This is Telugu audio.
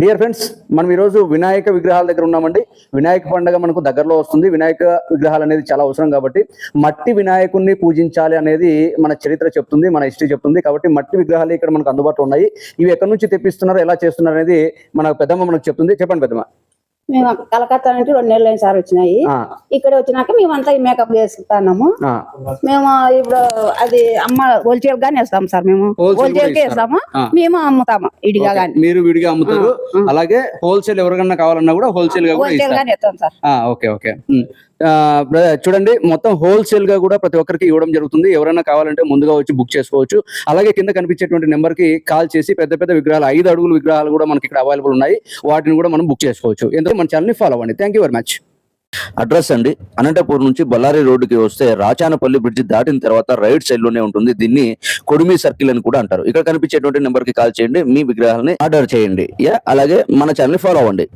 డియర్ ఫ్రెండ్స్ మనం ఈరోజు వినాయక విగ్రహాల దగ్గర ఉన్నామండి. వినాయక పండుగ మనకు దగ్గరలో వస్తుంది. వినాయక విగ్రహాలు అనేది చాలా అవసరం కాబట్టి మట్టి వినాయకుడిని పూజించాలి అనేది మన చరిత్ర చెప్తుంది మన హిస్టరీ చెప్తుంది. కాబట్టి మట్టి విగ్రహాలు ఇక్కడ మనకు అందుబాటులో ఉన్నాయి. ఇవి ఎక్కడి నుంచి తెప్పిస్తున్నారు ఎలా చేస్తున్నారు అనేది మన పెద్దమ్మ మనకు చెప్తుంది. చెప్పండి పెద్దమ్మ. మేము కలకత్తా నుంచి రెండు నెలలు సార్ వచ్చినాయి. ఇక్కడ వచ్చినాక మేమంతా ఈ మేకప్ చేసుకుంటున్నాము ఆ, మేము ఇప్పుడు అది అమ్మ హోల్సేల్ గానే వేస్తాం సార్ మేము. హోల్సేల్కి? వేస్తాము. మేము అమ్ముతాము ఇడిగా గాని. మీరు విడిగా అమ్ముతారు. అలాగే హోల్సేల్ ఎవరికన్నా కావాలన్నా కూడా హోల్సేల్గా కూడా హోల్సేల్ గానే వేస్తాం సార్. Okay okay. చూడండి మొత్తం హోల్సేల్గా కూడా ప్రతి ఒక్కరికి ఇవ్వడం జరుగుతుంది. ఎవరైనా కావాలంటే ముందుగా వచ్చి బుక్ చేసుకోవచ్చు. అలాగే కింద కనిపించేటువంటి నెంబర్కి కాల్ చేసి పెద్ద పెద్ద విగ్రహాలు ఐదు అడుగుల విగ్రహాలు కూడా మనకి ఇక్కడ అవైలబుల్ ఉన్నాయి. వాటిని కూడా మనం బుక్ చేసుకోవచ్చు. ఎందుకంటే మన ఛానల్ని ఫాలో అవ్వండి. Thank you very much address అండి. అనంతపూర్ నుంచి బళ్ళారి రోడ్డుకి వస్తే రాచానపల్లి బ్రిడ్జ్ దాటిన తర్వాత రైట్ సైడ్లోనే ఉంటుంది. దీన్ని కొడిమి సర్కిల్ అని కూడా అంటారు. ఇక్కడ కనిపించేటువంటి నెంబర్కి కాల్ చేయండి. మీ విగ్రహాలని ఆర్డర్ చేయండి. అలాగే మన ఛానల్ ఫాలో అవ్వండి.